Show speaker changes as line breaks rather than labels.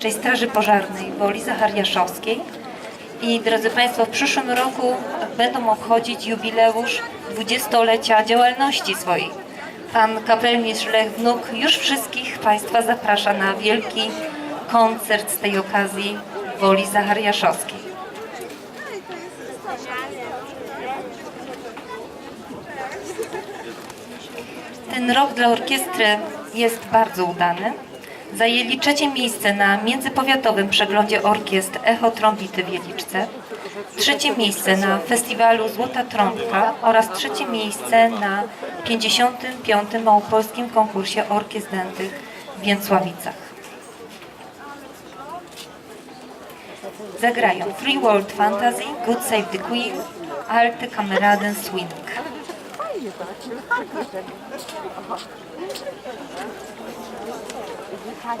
czyli Straży Pożarnej Woli Zachariaszowskiej. I drodzy Państwo, w przyszłym roku będą obchodzić jubileusz 20-lecia działalności swojej. Pan kapelmistrz Lech Wnuk już wszystkich Państwa zaprasza na wielki koncert z tej okazji Woli Zachariaszowskiej. Ten rok dla orkiestry jest bardzo udany. Zajęli trzecie miejsce na międzypowiatowym przeglądzie orkiestr Echo Trąbity w Wieliczce, trzecie miejsce na festiwalu Złota Trąbka oraz trzecie miejsce na 55. Małopolskim konkursie orkiestr dętych w Więcławicach. Zagrają Free World Fantasy, God Save the Queen, Alte Kameraden Swing. Так?